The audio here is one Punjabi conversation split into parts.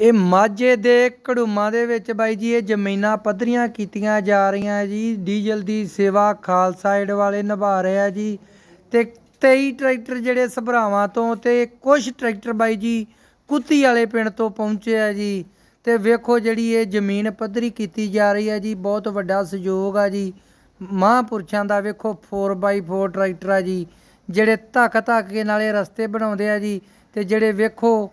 ਇਹ ਮਾਝੇ ਦੇ ਘੜੂਮਾ ਦੇ ਵਿੱਚ ਬਾਈ ਜੀ, ਇਹ ਜ਼ਮੀਨਾਂ ਪੱਧਰੀਆਂ ਕੀਤੀਆਂ ਜਾ ਰਹੀਆਂ ਜੀ। ਡੀਜ਼ਲ ਦੀ ਸੇਵਾ ਖਾਲਸਾ ਏਡ ਵਾਲੇ ਨਿਭਾ ਰਿਹਾ ਜੀ। ਤੇ 23 ਟਰੈਕਟਰ ਜਿਹੜੇ ਸਭਰਾਵਾਂ ਤੋਂ ਤੇ ਕੁਝ ਟਰੈਕਟਰ ਬਾਈ ਜੀ, ਕੁੱਤੀ ਵਾਲੇ ਪਿੰਡ ਤੋਂ ਪਹੁੰਚੇ ਆ ਜੀ। ਤੇ ਵੇਖੋ ਜਿਹੜੀ ਇਹ ਜ਼ਮੀਨ ਪੱਧਰੀ ਕੀਤੀ ਜਾ ਰਹੀ ਹੈ ਜੀ, ਬਹੁਤ ਵੱਡਾ ਸਹਿਯੋਗ ਆ ਜੀ। ਮਹਾਂਪੁਰਸ਼ਾਂ ਦਾ ਵੇਖੋ 4x4 ਟਰੈਕਟਰ ਆ ਜੀ, ਜਿਹੜੇ ਧੱਕ ਧੱਕ ਕੇ ਨਾਲੇ ਰਸਤੇ ਬਣਾਉਂਦੇ ਆ ਜੀ। ਤੇ ਜਿਹੜੇ ਵੇਖੋ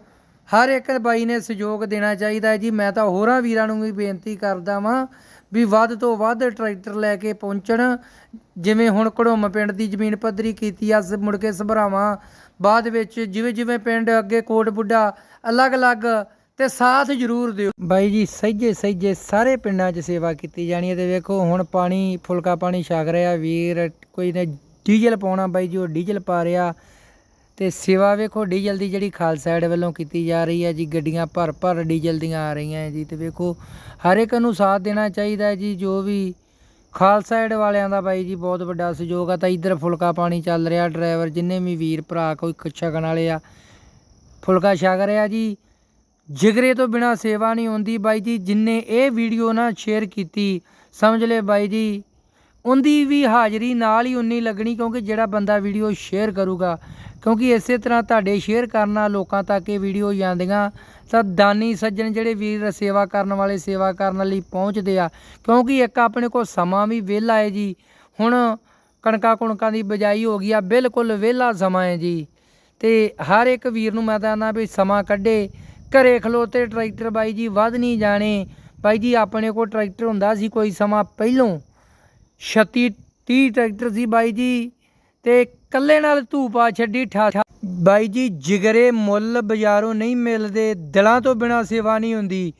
ਹਰ ਇੱਕ ਬਾਈ ਨੇ ਸਹਿਯੋਗ ਦੇਣਾ ਚਾਹੀਦਾ ਹੈ ਜੀ। ਮੈਂ ਤਾਂ ਹੋਰਾਂ ਵੀਰਾਂ ਨੂੰ ਵੀ ਬੇਨਤੀ ਕਰਦਾ ਵਾਂ ਵੀ ਵੱਧ ਤੋਂ ਵੱਧ ਟਰੈਕਟਰ ਲੈ ਕੇ ਪਹੁੰਚਣ। ਜਿਵੇਂ ਹੁਣ ਘੜੋਮ ਪਿੰਡ ਦੀ ਜ਼ਮੀਨ ਪੱਧਰੀ ਕੀਤੀ ਆ ਮੁੜ ਕੇ ਸਭਰਾਵਾਂ। ਬਾਅਦ ਵਿੱਚ ਜਿਵੇਂ ਜਿਵੇਂ ਪਿੰਡ ਅੱਗੇ ਕੋਟ ਬੁੱਢਾ, ਅਲੱਗ-ਅਲੱਗ ਤੇ ਸਾਥ ਜ਼ਰੂਰ ਦਿਓ। ਬਾਈ ਜੀ, ਸਹਿਜੇ ਸਹਿਜੇ ਸਾਰੇ ਪਿੰਡਾਂ 'ਚ ਸੇਵਾ ਕੀਤੀ ਜਾਣੀ ਹੈ ਤੇ ਵੇਖੋ ਹੁਣ ਪਾਣੀ, ਫੁਲਕਾ ਪਾਣੀ ਛਕ ਰਿਹਾ। ਵੀਰ ਕੋਈ ਨੇ ਡੀਜ਼ਲ ਪਾਉਣਾ ਬਾਈ ਜੀ, ਉਹ ਡੀਜ਼ਲ ਪਾ ਰਿਹਾ। ਤੇ ਸੇਵਾ ਵੇਖੋ, ਡੀਜ਼ਲ ਦੀ ਜਿਹੜੀ ਖਾਲਸਾ ਸਾਈਡ ਵੱਲੋਂ ਕੀਤੀ ਜਾ ਰਹੀ ਹੈ ਜੀ, ਗੱਡੀਆਂ ਭਰ ਭਰ ਡੀਜ਼ਲ ਦੀਆਂ ਆ ਰਹੀਆਂ ਹੈ ਜੀ, ਤੇ ਵੇਖੋ, ਹਰ ਇੱਕ ਨੂੰ ਸਾਥ ਦੇਣਾ ਚਾਹੀਦਾ ਹੈ ਜੀ, ਜੋ ਵੀ ਖਾਲਸਾ ਐਡ ਵਾਲਿਆਂ ਦਾ ਬਾਈ ਜੀ ਬਹੁਤ ਵੱਡਾ ਸਹਿਯੋਗ ਆ। ਤਾਂ ਇੱਧਰ ਫੁਲਕਾ ਪਾਣੀ ਚੱਲ ਰਿਹਾ, ਡਰਾਈਵਰ ਜਿੰਨੇ ਵੀ ਵੀਰ ਭਰਾ, ਕੋਈ ਛਕਣ ਵਾਲੇ ਆ, ਫੁਲਕਾ ਛਕ ਰਿਹਾ ਜੀ। ਜਿਗਰੇ ਤੋਂ ਬਿਨਾ ਸੇਵਾ ਨਹੀਂ ਹੁੰਦੀ ਬਾਈ ਜੀ, ਜਿੰਨੇ ਇਹ ਵੀਡੀਓ ਨਾ ਸ਼ੇਅਰ ਕੀਤੀ, ਸਮਝ ਲੈ ਬਾਈ ਜੀ ਉਹਦੀ ਵੀ ਹਾਜ਼ਰੀ ਨਾਲ ਹੀ ਉਨੀ ਲੱਗਣੀ ਕਿਉਂਕਿ ਜਿਹੜਾ ਬੰਦਾ ਵੀਡੀਓ ਸ਼ੇਅਰ ਕਰੂਗਾ। ਕਿਉਂਕਿ ਇਸੇ ਤਰ੍ਹਾਂ ਤੁਹਾਡੇ ਸ਼ੇਅਰ ਕਰਨਾ ਲੋਕਾਂ ਤੱਕ ਇਹ ਵੀਡੀਓ ਜਾਂਦੀਆਂ। ਤਾਂ ਦਾਨੀ ਸੱਜਣ ਜਿਹੜੇ ਵੀਰ ਸੇਵਾ ਕਰਨ ਵਾਲੇ ਸੇਵਾ ਕਰਨ ਲਈ ਪਹੁੰਚਦੇ ਆ। ਕਿਉਂਕਿ ਇੱਕ ਆਪਣੇ ਕੋਲ ਸਮਾਂ ਵੀ ਵਿਹਲਾ ਹੈ ਜੀ। ਹੁਣ ਕਣਕਾਂ ਕੁਣਕਾਂ ਦੀ ਬਜਾਈ ਹੋ ਗਈ ਆ, ਬਿਲਕੁਲ ਵਿਹਲਾ ਸਮਾਂ ਹੈ ਜੀ। ਤੇ ਹਰ ਇੱਕ ਵੀਰ ਨੂੰ ਮੈਂ ਤਾਂ ਨਾ ਵੀ ਸਮਾਂ ਕੱਢੇ। ਘਰੇ ਖਲੋਤੇ ਟਰੈਕਟਰ ਬਾਈ ਜੀ ਵੱਧ ਨਹੀਂ ਜਾਣੇ। ਬਾਈ ਜੀ ਆਪਣੇ ਕੋਲ ਟਰੈਕਟਰ ਹੁੰਦਾ ਸੀ, ਕੋਈ ਸਮਾਂ ਪਹਿਲੋਂ। 36 30 ਟਰੈਕਟਰ ਸੀ ਬਾਈ ਜੀ ਤੇ ਕੱਲੇ ਨਾਲ ਧੂਪਾ ਛੱਡੀ, ਠਾ, ਠਾ- ਬਾਈ ਜੀ, ਜਿਗਰੇ ਮੁੱਲ ਬਾਜ਼ਾਰੋਂ ਨਹੀਂ ਮਿਲਦੇ, ਦਿਲਾਂ ਤੋਂ ਬਿਨਾ ਸੇਵਾ ਨਹੀਂ ਹੁੰਦੀ।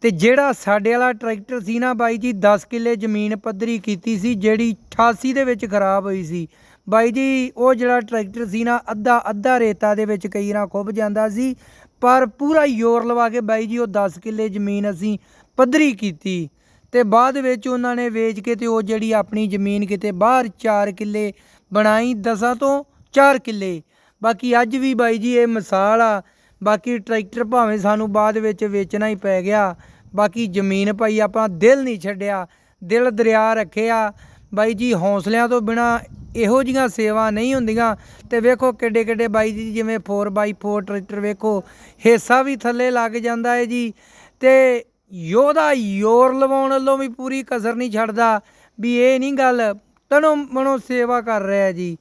ਤੇ ਜਿਹੜਾ ਸਾਡੇ ਵਾਲਾ ਟਰੈਕਟਰ ਸੀ ਨਾ ਬਾਈ ਜੀ 10 ਕਿੱਲੇ ਜ਼ਮੀਨ ਪੱਧਰੀ ਕੀਤੀ ਸੀ, ਜਿਹੜੀ 88 ਦੇ ਵਿੱਚ ਖਰਾਬ ਹੋਈ ਸੀ। ਬਾਈ ਜੀ, ਉਹ ਜਿਹੜਾ ਟਰੈਕਟਰ ਸੀ ਨਾ, ਅੱਧਾ ਅੱਧਾ ਰੇਤਾ ਦੇ ਵਿੱਚ ਕਈ ਨਾ ਖੁੱਭ ਜਾਂਦਾ ਸੀ, ਪਰ ਪੂਰਾ ਜ਼ੋਰ ਲਵਾ ਕੇ ਬਾਈ ਜੀ, ਉਹ 10 ਕਿੱਲੇ ਜ਼ਮੀਨ ਅਸੀਂ ਪੱਧਰੀ ਕੀਤੀ। ਤੇ ਬਾਅਦ ਵਿੱਚ ਉਹਨਾਂ ਨੇ ਵੇਚ ਕੇ ਤੇ ਉਹ ਜਿਹੜੀ ਆਪਣੀ ਜ਼ਮੀਨ ਕਿਤੇ ਬਾਹਰ 4 ਕਿੱਲੇ ਬਣਾਈ, ਦਸਾਂ ਤੋਂ 4 ਕਿੱਲੇ। ਬਾਕੀ ਅੱਜ ਵੀ ਬਾਈ ਜੀ ਇਹ ਮਿਸਾਲ ਆ, ਬਾਕੀ ਟਰੈਕਟਰ ਭਾਵੇਂ ਸਾਨੂੰ ਬਾਅਦ ਵਿੱਚ ਵੇਚਣਾ ਹੀ ਪੈ ਗਿਆ, ਬਾਕੀ ਜ਼ਮੀਨ ਭਾਈ ਆਪਾਂ ਦਿਲ ਨਹੀਂ ਛੱਡਿਆ, ਦਿਲ ਦਰਿਆ ਰੱਖਿਆ। ਬਾਈ ਜੀ ਹੌਸਲਿਆਂ ਤੋਂ ਬਿਨਾ ਇਹੋ ਜੀਆਂ ਸੇਵਾ ਨਹੀਂ ਹੁੰਦੀਆਂ। ਤੇ ਵੇਖੋ ਕਿੱਡੇ ਕਿੱਡੇ ਬਾਈ ਜੀ ਜਿਵੇਂ 4x4 ਟਰੈਕਟਰ ਵੇਖੋ, ਹਿੱਸਾ ਵੀ ਥੱਲੇ ਲੱਗ ਜਾਂਦਾ ਹੈ ਜੀ। ਤੇ ਯੋਧਾ ਯੋਰ ਲਵਾਉਣ ਵੱਲੋਂ ਵੀ ਪੂਰੀ ਕਸਰ ਨਹੀਂ ਛੱਡਦਾ। ਵੀ ਇਹ ਨਹੀਂ ਗੱਲ, ਤਨੋ ਮਨੋ ਸੇਵਾ ਕਰ ਰਿਹਾ ਜੀ।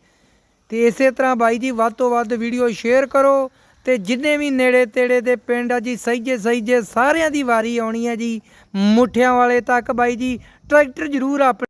ਤੇ ਇਸੇ ਤਰ੍ਹਾਂ ਬਾਈ ਜੀ, ਵੱਧ ਤੋਂ ਵੱਧ ਵੀਡੀਓ ਸ਼ੇਅਰ ਕਰੋ ਤੇ ਜਿੰਨੇ ਵੀ ਨੇੜੇ ਤੇੜੇ ਦੇ ਪਿੰਡ ਆ ਜੀ ਸਹੀਜੇ ਸਹੀਜੇ ਸਾਰਿਆਂ ਦੀ ਵਾਰੀ ਆਉਣੀ ਹੈ ਜੀ। ਮੁੱਠਿਆਂ ਵਾਲੇ ਤੱਕ ਬਾਈ ਜੀ, ਟਰੈਕਟਰ ਜ਼ਰੂਰ ਆਪ